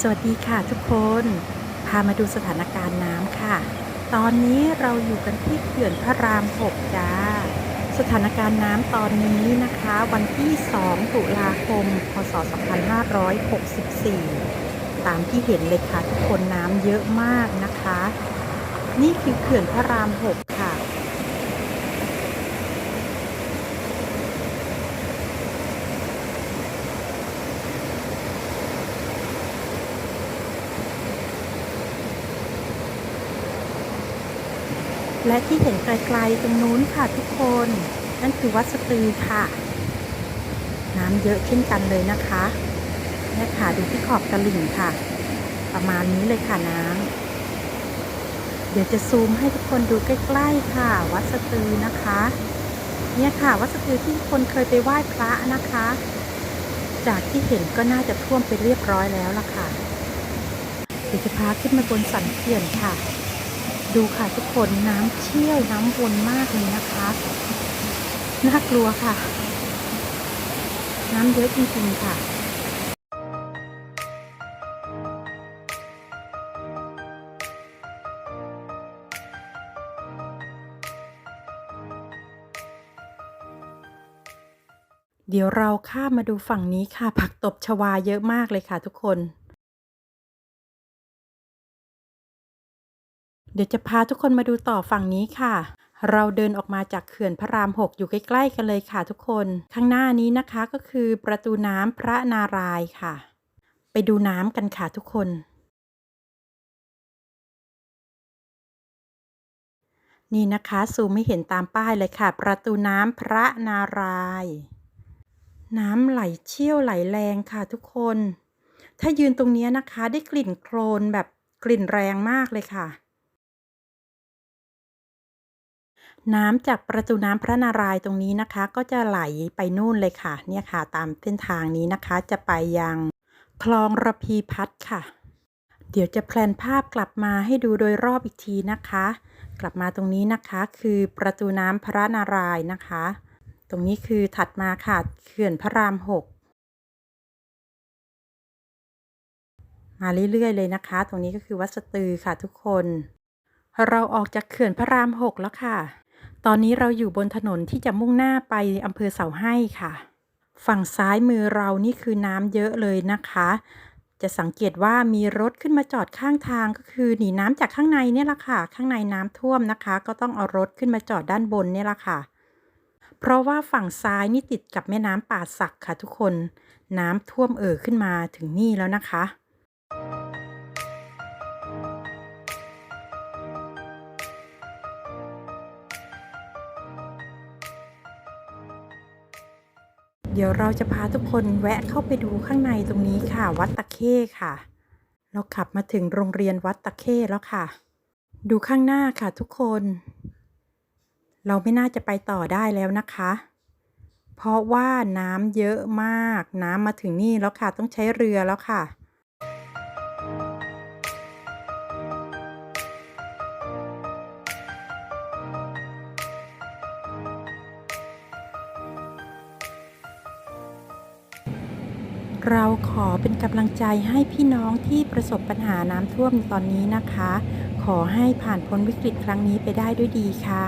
สวัสดีค่ะทุกคน พามาดูสถานการณ์น้ำค่ะ ตอนนี้เราอยู่กันที่เขื่อนพระราม6จ้า สถานการณ์น้ำตอนนี้นะคะ วันที่ 2 ตุลาคม พศ 2564 ตามที่เห็นเลยค่ะทุกคนน้ำเยอะมากนะคะ นี่คือเขื่อนพระราม6ค่ะ และที่เห็นไกลๆตรงนู้นค่ะทุกคน นั่นคือวัดสตือค่ะ น้ำเยอะเช่นกันเลยนะคะเนี่ยค่ะดูที่ขอบตลิ่งค่ะ ประมาณนี้เลยค่ะน้ำเดี๋ยวจะซูมให้ทุกคนดูใกล้ ๆค่ะ วัดสตือนะคะ เนี่ยค่ะวัดสตือที่คนเคยไปไหว้พระนะคะ จากที่เห็นก็น่าจะท่วมไปเรียบร้อยแล้วล่ะค่ะเดี๋ยวจะพาขึ้นมาบนสันเขื่อนค่ะ ดูค่ะทุกคนน้ำเชี่ยวน้ำวนมากเลยนะคะ น่ากลัวค่ะ น้ำเยอะจริงๆค่ะเดี๋ยวเราข้ามมาดูฝั่งนี้ค่ะ ผักตบชวาเยอะมากเลยค่ะทุกคน เดี๋ยวจะพาทุกคนมาดูต่อฝั่งนี้ค่ะ เราเดินออกมาจากเขื่อนพระราม 6 อยู่ใกล้ๆกันเลยค่ะทุกคน ข้างหน้านี้นะคะก็คือประตูน้ำพระนารายณ์ค่ะ ไปดูน้ำกันค่ะทุกคน นี่นะคะซูมไม่เห็นตามป้ายเลยค่ะ ประตูน้ำพระนารายณ์น้ำไหลเชี่ยวไหลแรงค่ะทุกคน ถ้ายืนตรงนี้นะคะได้กลิ่นโคลนแบบกลิ่นแรงมากเลยค่ะ น้ำจากประตูน้ำพระนารายณ์ตรงนี้นะคะ ก็จะไหลไปนู่นเลยค่ะ เนี่ยค่ะ ตามเส้นทางนี้นะคะ จะไปยังคลองระพีพัฒน์ค่ะ เดี๋ยวจะแพลนภาพกลับมาให้ดูโดยรอบอีกทีนะคะ กลับมาตรงนี้นะคะคือประตูน้ำพระนารายณ์นะคะ ตรงนี้คือถัดมาค่ะเขื่อนพระราม6มาเรื่อยๆเลยนะคะ ตรงนี้ก็คือวัดสตือค่ะทุกคน เราออกจากเขื่อนพระราม6แล้วค่ะ ตอนนี้เราอยู่บนถนนที่จะมุ่งหน้าไปอำเภอเสาให้ค่ะ ฝั่งซ้ายมือเรานี่คือน้ำเยอะเลยนะคะ จะสังเกตว่ามีรถขึ้นมาจอดข้างทางก็คือหนีน้ำจากข้างในเนี่ยแหละค่ะ ข้างในน้ำท่วมนะคะ ก็ต้องเอารถขึ้นมาจอดด้านบนเนี่ยแหละค่ะ เพราะว่าฝั่งซ้ายนี่ติดกับแม่น้ำป่าสักค่ะทุกคน น้ำท่วมเอ่อขึ้นมาถึงนี่แล้วนะคะ เดี๋ยวเราจะพาทุกคนแวะเข้าไปดูข้างในตรงนี้ค่ะ วัดตะเข้ค่ะ เราขับมาถึงโรงเรียนวัดตะเข้แล้วค่ะ ดูข้างหน้าค่ะทุกคน เราไม่น่าจะไปต่อได้แล้วนะคะ เพราะว่าน้ำเยอะมาก น้ำมาถึงนี่แล้วค่ะ ต้องใช้เรือแล้วค่ะ เราขอเป็นกำลังใจให้พี่น้องที่ประสบปัญหาน้ำท่วมตอนนี้นะคะ ขอให้ผ่านพ้นวิกฤตครั้งนี้ไปได้ด้วยดีค่ะ